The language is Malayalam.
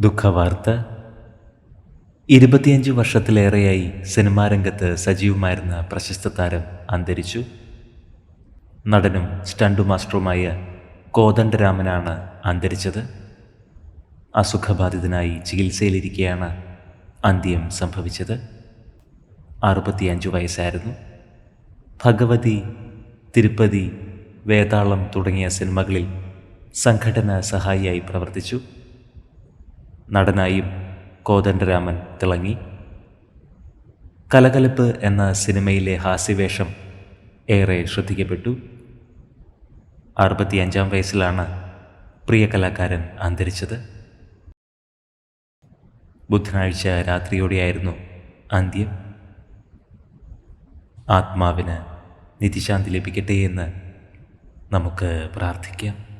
ദുഃഖവാർത്ത. ഇരുപത്തിയഞ്ച് വർഷത്തിലേറെയായി സിനിമാ രംഗത്ത് സജീവമായിരുന്ന പ്രശസ്ത താരം അന്തരിച്ചു. നടനും സ്റ്റണ്ടു മാസ്റ്ററുമായ കോദണ്ഡരാമനാണ് അന്തരിച്ചത്. അസുഖബാധിതനായി ചികിത്സയിലിരിക്കെയാണ് അന്ത്യം സംഭവിച്ചത്. അറുപത്തിയഞ്ച് വയസ്സായിരുന്നു. ഭഗവതി തിരുപ്പതി വേതാളം തുടങ്ങിയ സിനിമകളിൽ സംഘടന സഹായിയായി പ്രവർത്തിച്ചു. നടനായും കോദണ്ഡരാമൻ തിളങ്ങി. കലകലപ്പ് എന്ന സിനിമയിലെ ഹാസ്യവേഷം ഏറെ ശ്രദ്ധിക്കപ്പെട്ടു. അറുപത്തിയഞ്ചാം വയസ്സിലാണ് പ്രിയ കലാകാരൻ അന്തരിച്ചത്. ബുധനാഴ്ച രാത്രിയോടെയായിരുന്നു അന്ത്യം. ആത്മാവിന് നിധിശാന്തി ലഭിക്കട്ടെ എന്ന് നമുക്ക് പ്രാർത്ഥിക്കാം.